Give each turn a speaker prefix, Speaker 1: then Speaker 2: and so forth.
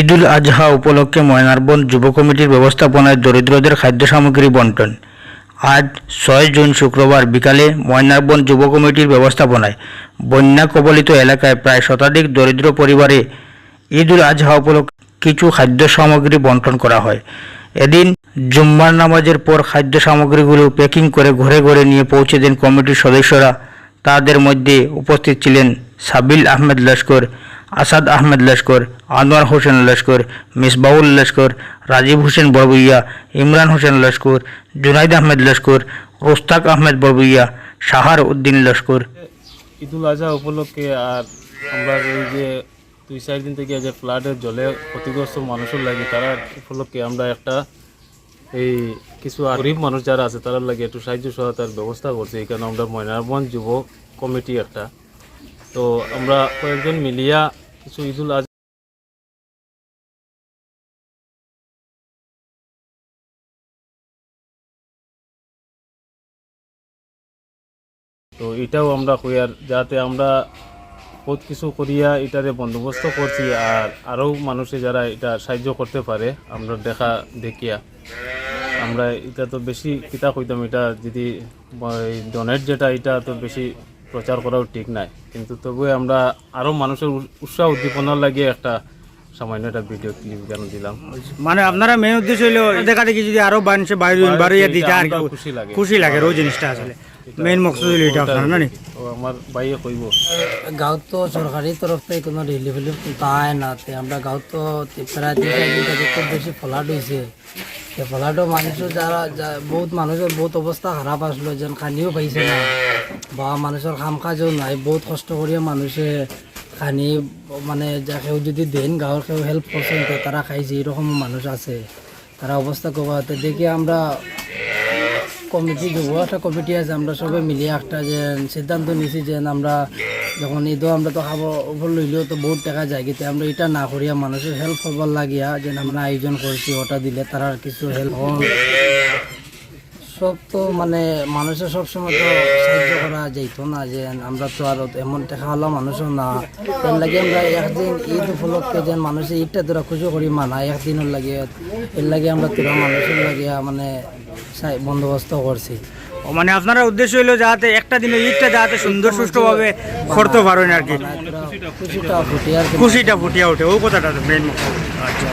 Speaker 1: ঈদুল আজহা উপলক্ষে ময়নারবন্দ যুব কমিটির ব্যবস্থাপনায় দরিদ্রদের খাদ্য সামগ্রী বন্টন। আজ ছয় জুন শুক্রবার বিকালে ময়নারবন্দ যুব কমিটির ব্যবস্থাপনায় বন্যা কবলিত এলাকায় প্রায় শতাধিক দরিদ্র পরিবারে ঈদুল আজহা উপলক্ষে কিছু খাদ্য সামগ্রী বন্টন করা হয়। এদিন জুম্মার নামাজের পর খাদ্য সামগ্রীগুলো প্যাকিং করে ঘরে ঘরে নিয়ে পৌঁছে দেন কমিটির সদস্যরা। তাদের মধ্যে উপস্থিত ছিলেন সাবিল আহমেদ লস্কর আসাদ আহমেদ লস্কর, আনোয়ার হোসেন লস্কর, মিসবাউল লস্কর, রাজীব হোসেন বড়বুইয়া, ইমরান হোসেন লস্কর, জুনাইদ আহমেদ লস্কর, রোস্তাক আহমেদ বড়বুইয়া সাহার উদ্দিন লস্কর।
Speaker 2: ঈদুল আজহা উপলক্ষে আর আমরা এই যে দুই চার দিন থেকে যে ফ্লাডের জলে ক্ষতিগ্রস্ত মানুষের লাগে, তারা উপলক্ষে আমরা একটা এই কিছু গরিব মানুষ যারা আছে, তারা লাগে একটু সাহায্য সহায়তার ব্যবস্থা করছি। এখানে আমরা ময়নারবন্দ যুব কমিটি একটা। তো আমরা কয়েকজন মিলিয়া কিছু ঈদুল আজহা তো এটাও আমরা কইয়ার যাতে আমরা বহুত কিছু করিয়া এটারে বন্দোবস্ত করছি, আর আরও মানুষে যারা এটা সাহায্য করতে পারে, আমরা দেখা দেখিয়া। আমরা এটা তো বেশি কিতা কইতাম, এটা যদি ডোনেট যেটা, এটা তো বেশি প্রচার করাও ঠিক নাই। কিন্তু তবু আমরা আরও মানুষের উৎসাহ উদ্দীপনার লাগিয়ে একটা সামান্য একটা ভিডিও ক্লিপ কেন দিলাম।
Speaker 3: মানে আপনারা মেন উদ্দেশ্য হইল দেখা দেখি যদি আরও বাড়ছে বাইরে বাড়িয়ে দিতে আর
Speaker 2: খুশি লাগে।
Speaker 3: খুশি লাগে ওই জিনিসটা আসলে। মেইন মকসদ হইল এটা আপনারা না?
Speaker 2: আমার বাইয়ে কইব।
Speaker 4: গাঁৱত তো চৰকাৰী তৰফ থেকে কোনো রিলিফ উলিফ পায় না আমরা গাঁৱত তো প্রায় চার খুব বেশি ফ্লাড হয়েছে সে ফ্লাডও মানুষের যারা বহুত মানুষের বহুত অবস্থা খারাপ আসলো যেন খানিও পাইছে না। বা মানুষের কাম কাজও নাই, বহুত কষ্ট করিয়া মানুষে খানি মানে যা কেউ যদি দেন গাঁৱৰ কেউ হেল্প করছেন তো তারা খাইছে এরকম মানুষ আছে। তারা অবস্থা কবাতে দেখি আমরা কমিটি দেবো একটা কমিটি আছে, আমরা সবাই মিলিয়ে একটা যে সিদ্ধান্ত নিছি যে আমরা যখন ঈদও আমরা তো খাব লইলেও তো বহুত টাকা যায়। কিন্তু আমরা এটা না করিয়া মানুষের হেল্প করবার লাগিয়া যে আমরা আয়োজন করছি, ওটা দিলে তারা কিছু হেল্প সব তো মানে মানুষের সবসময় তো সাহায্য করা যাইতো না, যে আমরা তো আর এমন টাকা হলো মানুষও না। এর লাগে আমরা একদিন ঈদ উপলক্ষে যে মানুষের ঈদটা তোরা খুশি করি মানা, একদিনের লাগে। এর লাগে আমরা তোরা মানুষের লাগিয়া মানে বন্দোবস্ত করছি।
Speaker 3: মানে আপনার উদ্দেশ্য হলো যাতে একটা দিনে ঈদটা যাতে সুন্দর সুষ্ঠুভাবে করতে পারেন আর কি।
Speaker 4: খুশিটা ফুটিয়ে
Speaker 3: ওঠে ও কথাটা মেইন আচ্ছা।